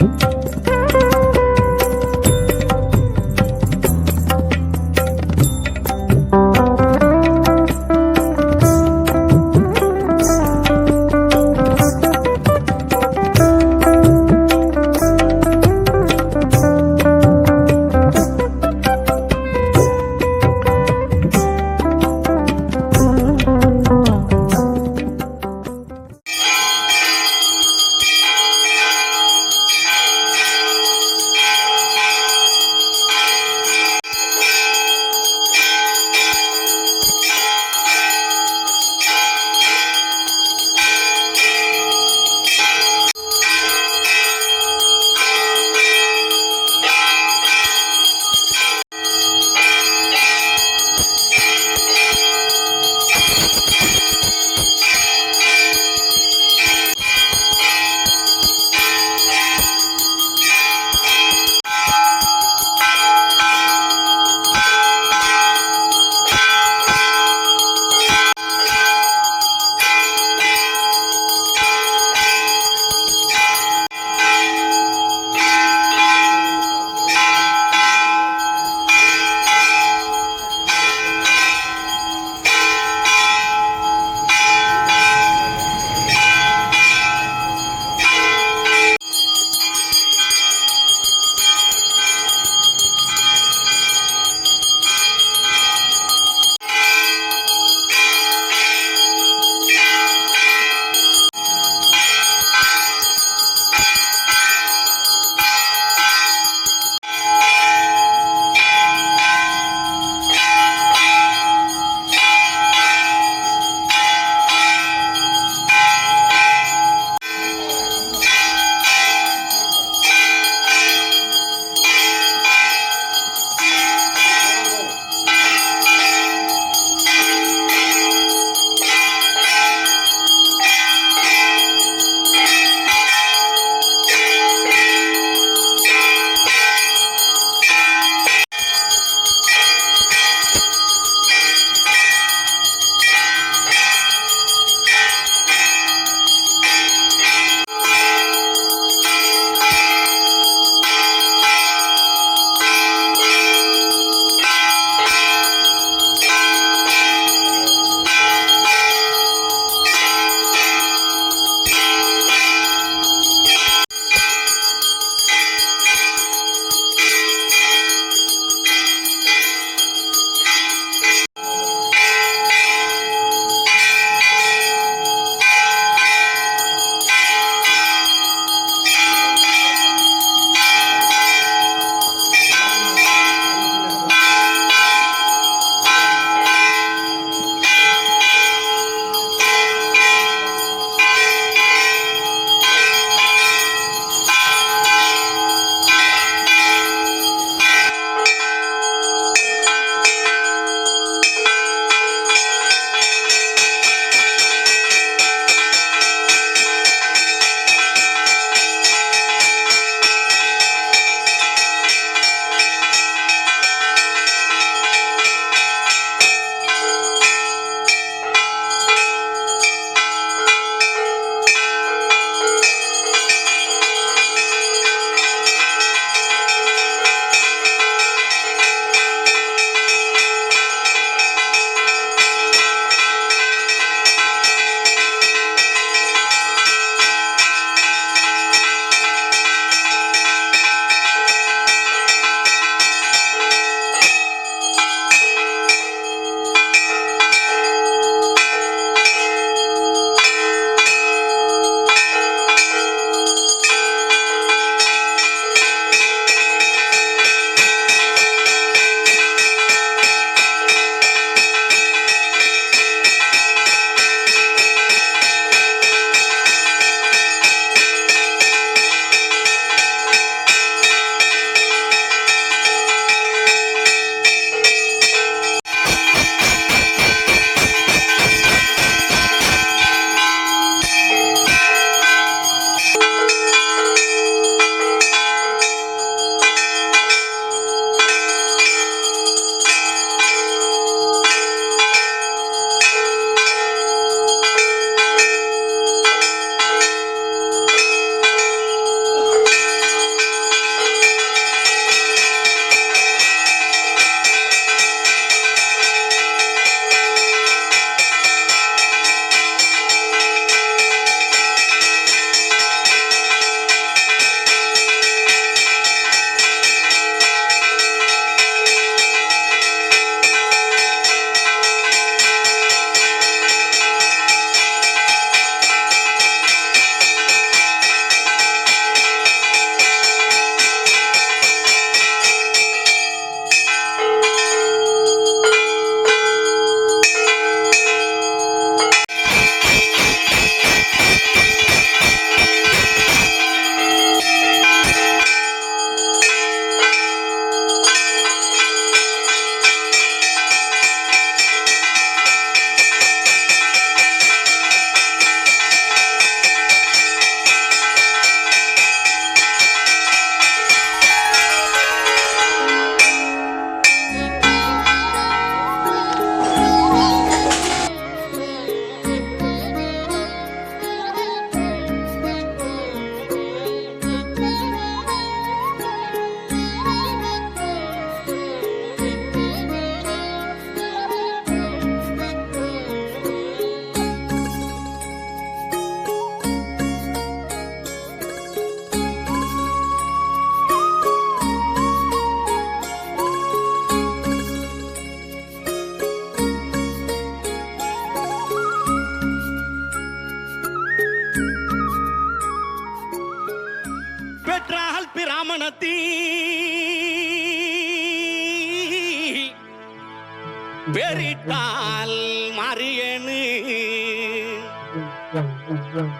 Música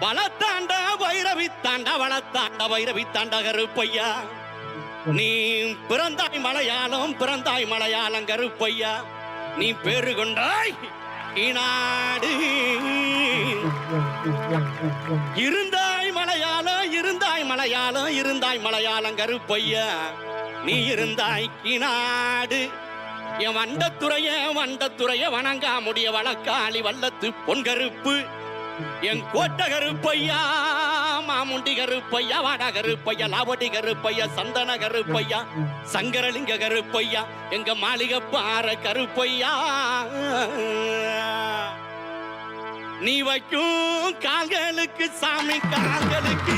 வளத்தாண்ட Bhairavi தாண்ட வளத்தாண்ட வைரவி தாண்ட கருப்பையா. நீ பிறந்தாய் மலையாளம் பிறந்தாய் மலையாளம் கருப்பையா. நீ பேரு கொண்டாய் இநாடு இருந்தாய் மலையாளம் இருந்தாய் மலையாளம் இருந்தாய் மலையாளம் கருப்பையா. நீ இருந்தாய் கிநாடு என் வண்டத்துறைய வண்டத்துறைய வணங்கா முடிய வழக்காளி வல்லத்து பொன் கருப்பு. என் கோட்ட கருப்பையா மாமுண்டி கருப்பையா வாடா கருப்பையா லாவடி கருப்பையா சந்தன கருப்பையா சங்கரலிங்க கருப்பையா எங்க மாளிகை பாற கருப்பையா நீ வைக்கும் கால்களுக்கு சாமி கால்களுக்கு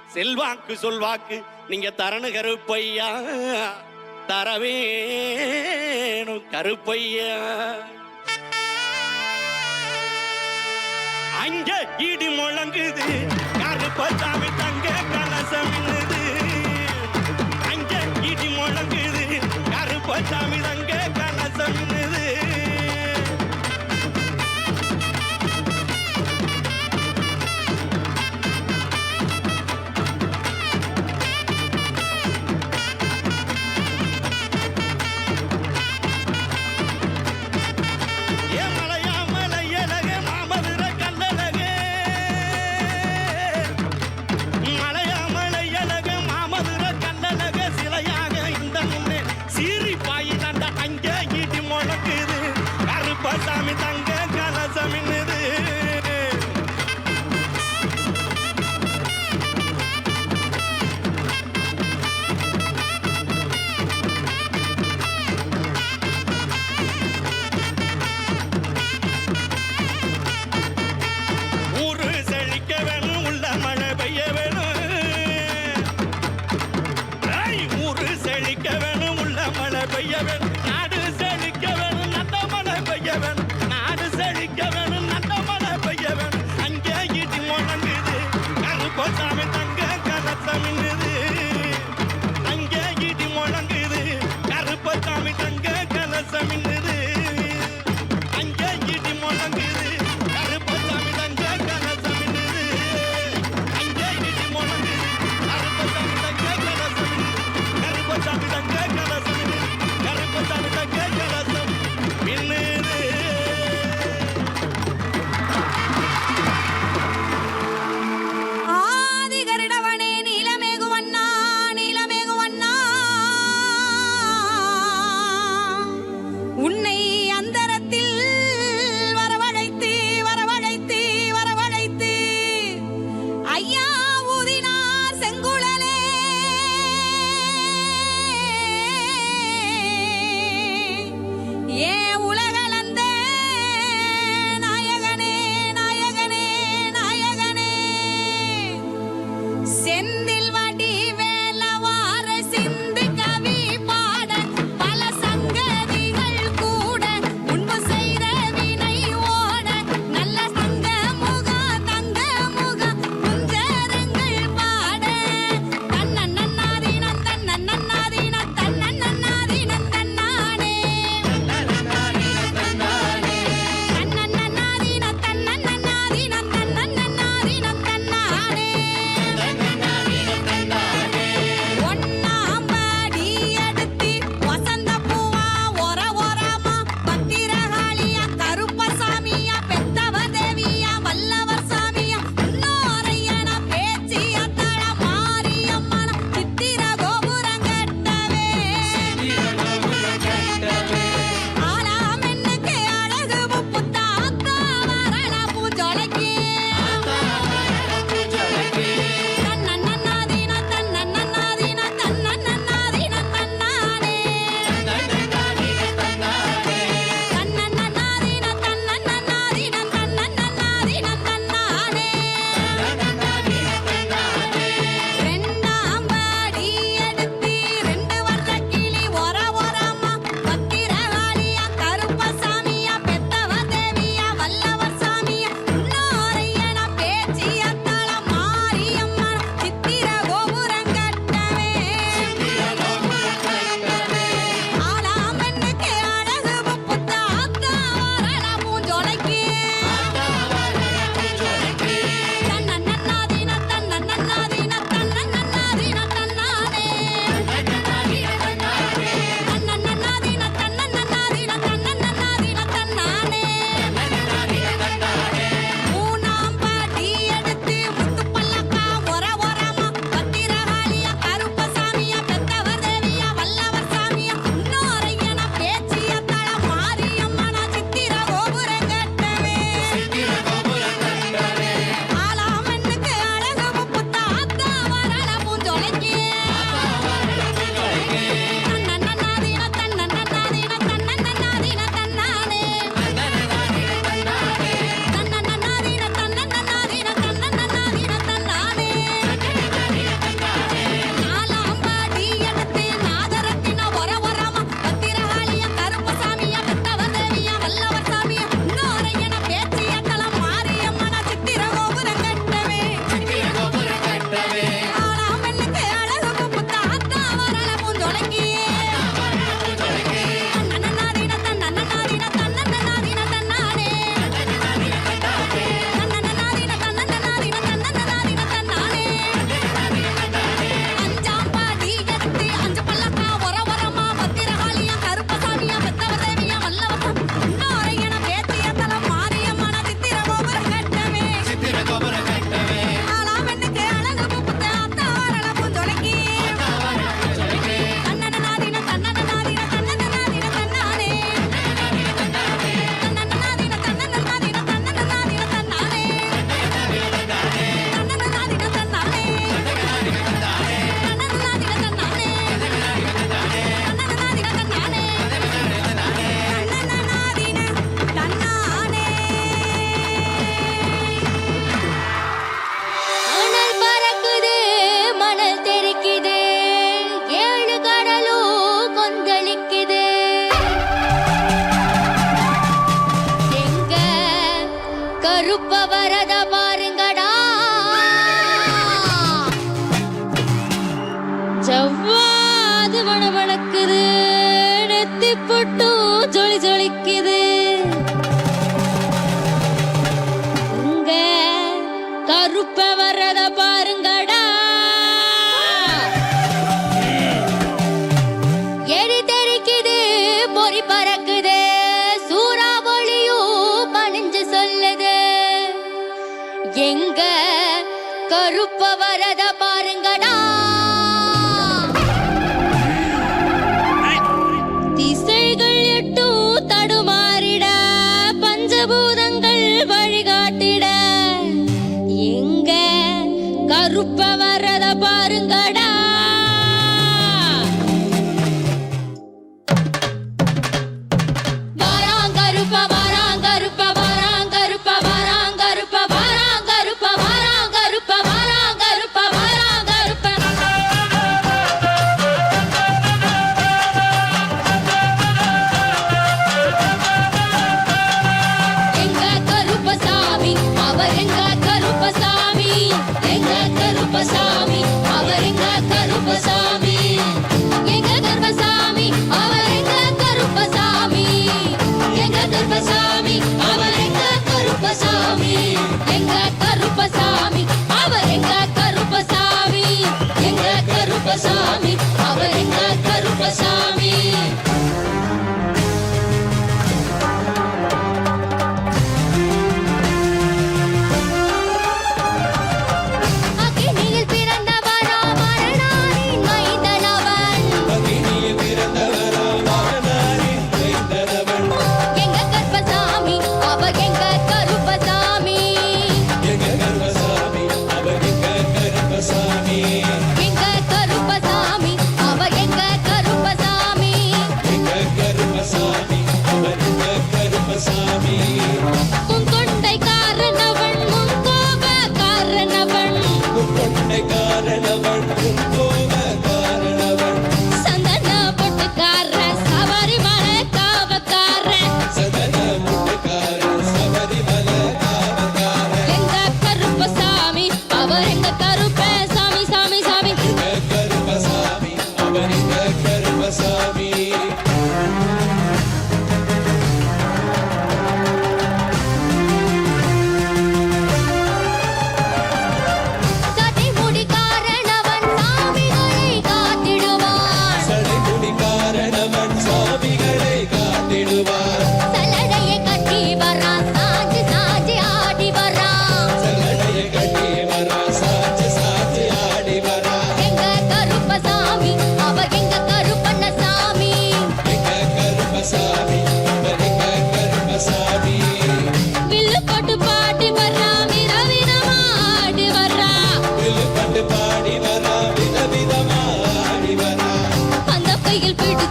செல்வாக்கு சொல்வாக்கு நீங்க தரணு கருப்பையா? தரவேணும் கருப்பையா? அங்க இடி முழங்குது கருப்பசாமி தங்க கலசம் அங்க இடி முழங்குது கருப்பசாமி தங்க கலசம் கலசம் Thank.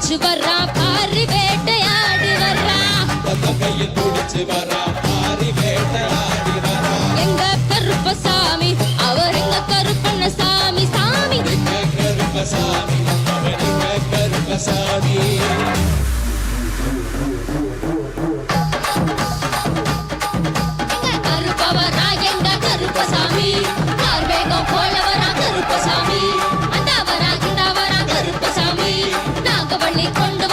துடிச்சு வர்றா பாரி வேட்டையாடி வர்றா. கையில் துடிச்சு வர்றா பாரி வேட்டையாடி வர்றா எங்க கருப்ப சாமி அவர் எங்க கருப்பண்ண சாமி சாமி கருப்ப சாமி கருப்ப சாமி. கொண்டு